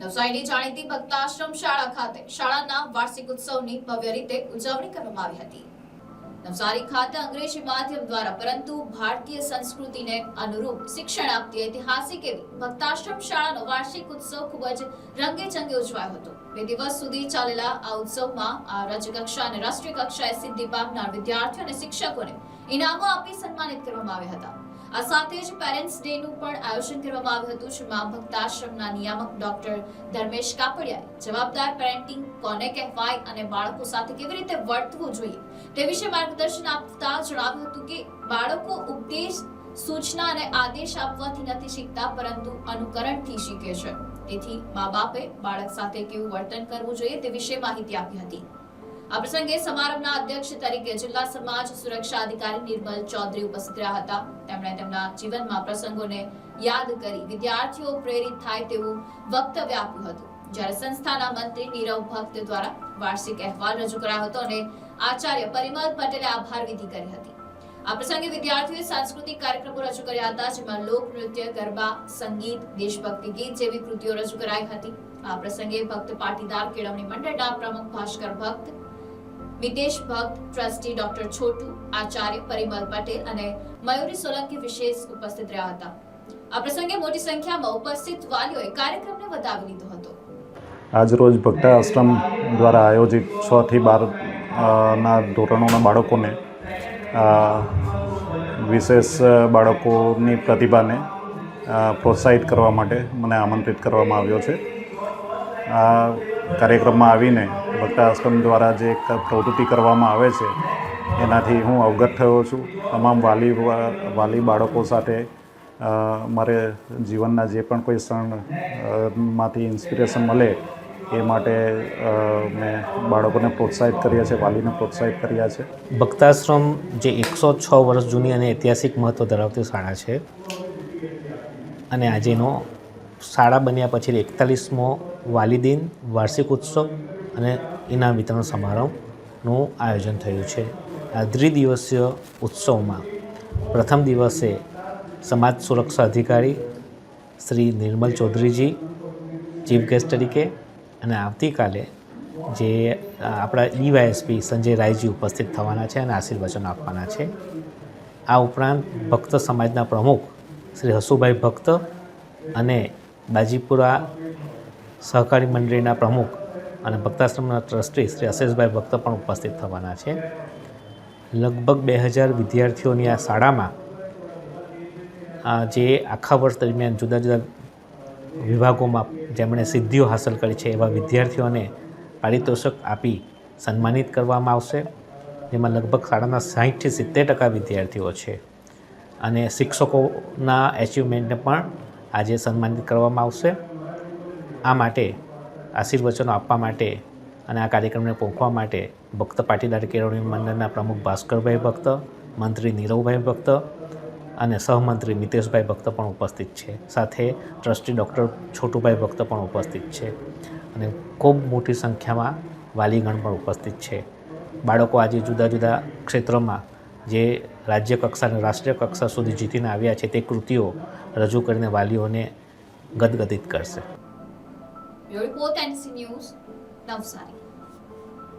નવસારીની જાણીતી ભક્તાશ્રમ શાળા ખાતે શાળાના વાર્ષિક ઉત્સવની ભવ્ય રીતે ઉજવણી કરવામાં આવી હતી. નવસારી ખાતે અંગ્રેજી માધ્યમ દ્વારા, પરંતુ ભારતીય સંસ્કૃતિને અનુરૂપ શિક્ષણ આપતી ઐતિહાસિક એવી ભક્તાશ્રમ શાળાનો વાર્ષિક ઉત્સવ ખૂબ જ રંગેચંગે ઉજવાયો હતો. બે દિવસ સુધી ચાલેલા આ ઉત્સવમાં આ રાજ્યકક્ષા અને રાષ્ટ્રીય કક્ષાએ સિદ્ધિ પામનાર વિદ્યાર્થીઓ અને શિક્ષકોને ઇનામો આપી સન્માનિત કરવામાં આવ્યા હતા. આ સાથે જ પેરેન્ટ્સ ડે નું પણ આયોજન કરવામાં આવ્યું હતું. જેમાં ભક્તાશ્રમના નિયામક ડોક્ટર ધર્મેશ કાપડિયાએ જવાબદાર પેરેન્ટિંગ કોને કહેવાય અને બાળકો સાથે કેવી રીતે વર્તવું જોઈએ તે વિશે માર્ગદર્શન આપતા જણાવ્યું હતું કે બાળકો ઉપદેશ, સૂચના અને આદેશ આપવાથી નથી શીખતા, પરંતુ અનુકરણથી શીખે છે. તેથી મા બાપે બાળક સાથે કેવું વર્તન કરવું જોઈએ તે વિશે માહિતી આપી હતી. આ પ્રસંગે સમારંભના અધ્યક્ષ તરીકે જિલ્લા સમાજ સુરક્ષા અધિકારી નિર્મલ ચૌધરી ઉપસ્થિત રહ્યા હતા. તેમણે તેમના જીવનમાં પ્રસંગોને યાદ કરી વિદ્યાર્થીઓ પ્રેરિત થાય તેવું વક્તવ્ય આપ્યું હતું. જ્યારે સંસ્થાના મંત્રી નીરવ ભક્ત દ્વારા વાર્ષિક અહેવાલ રજૂ કરાયો હતો અને આચાર્ય પરિમલ પટેલે આભાર વિધિ કરી હતી. આ પ્રસંગે વિદ્યાર્થીઓએ સાંસ્કૃતિક કાર્યક્રમો રજૂ કર્યા હતા, જેમાં લોક નૃત્ય, ગરબા, સંગીત, દેશભક્તિ ગીત જેવી કૃતિઓ રજૂ કરાઈ હતી. આ પ્રસંગે ભક્ત પાટીદાર કેળવણી મંડળના પ્રમુખ ભાસ્કર ભક્ત વિદેશ ભક્ત ટ્રસ્ટી ડોક્ટર છોટુ, આચાર્ય પરિમલ પટેલ અને મયુરી સોલંકી વિશેષ ઉપસ્થિત રહ્યા હતા. આ પ્રસંગે મોટી સંખ્યામાં ઉપસ્થિત વાલીઓએ કાર્યક્રમને વધાવી લીધો હતો. આજરોજ ભક્તા આશ્રમ દ્વારા આયોજિત છ થી બાર ના ધોરણોના બાળકોને વિશેષ બાળકોની પ્રતિભાને પ્રોત્સાહિત કરવા માટે મને આમંત્રિત કરવામાં આવ્યો છે. આ કાર્યક્રમમાં આવીને ભક્તા આશ્રમ દ્વારા જે પ્રવૃત્તિ કરવામાં આવે છે, એનાથી હું અવગત થયો છું. તમામ વાલી વાલી બાળકો સાથે મારે જીવનના જે પણ કોઈ ક્ષણમાંથી ઇન્સ્પિરેશન મળે, એ માટે મેં બાળકોને પ્રોત્સાહિત કર્યા છે, વાલીને પ્રોત્સાહિત કર્યા છે. ભક્તાશ્રમ જે એકસો છ વર્ષ જૂની અને ઐતિહાસિક મહત્ત્વ ધરાવતી શાળા છે અને આજેનો શાળા બન્યા પછી એકતાલીસમો વાલીદિન વાર્ષિક ઉત્સવ અને ઇનામ વિતરણ સમારંભનું આયોજન થયું છે. આ દ્વિદિવસીય ઉત્સવમાં પ્રથમ દિવસે સમાજ સુરક્ષા અધિકારી શ્રી નિર્મલ ચૌધરીજી, ચીફ ગેસ્ટ તરીકે અને આવતીકાલે જે આપણા ડીવાયએસપી સંજય રાયજી ઉપસ્થિત થવાના છે અને આશીર્વચન આપવાના છે. આ ઉપરાંત ભક્ત સમાજના પ્રમુખ શ્રી હસુભાઈ ભક્ત અને બાજીપુરા સહકારી મંડળીના પ્રમુખ અને ભક્તાશ્રમના ટ્રસ્ટી શ્રી અશેષભાઈ ભક્ત પણ ઉપસ્થિત થવાના છે. લગભગ બે હજાર વિદ્યાર્થીઓની આ શાળામાં જે આખા વર્ષ દરમિયાન જુદા જુદા વિભાગોમાં જેમણે સિદ્ધિઓ હાંસલ કરી છે, એવા વિદ્યાર્થીઓને પારિતોષક આપી સન્માનિત કરવામાં આવશે. જેમાં લગભગ શાળાના સાહીઠથી સિત્તેર ટકા વિદ્યાર્થીઓ છે. અને શિક્ષકોના એચિવમેન્ટને પણ આજે સન્માનિત કરવામાં આવશે. આ માટે આશીર્વચનો આપવા માટે અને આ કાર્યક્રમને પહોંચવા માટે ભક્ત પાટીદાર કેળવણી મંડળના પ્રમુખ ભાસ્કરભાઈ ભક્ત, મંત્રી નીરવભાઈ ભક્ત અને સહમંત્રી મિતેશભાઈ ભક્ત પણ ઉપસ્થિત છે. સાથે ટ્રસ્ટી ડૉક્ટર છોટુભાઈ ભક્ત પણ ઉપસ્થિત છે અને ખૂબ મોટી સંખ્યામાં વાલીગણ પણ ઉપસ્થિત છે. બાળકો આજે જુદા જુદા ક્ષેત્રોમાં જે રાજ્ય કક્ષા અને રાષ્ટ્રીય કક્ષા સુધી જીતીને આવ્યા છે તે કૃતિઓ રજૂ કરીને વાલીઓને ગદગદિત કરશે. Bureau report NC news Navsari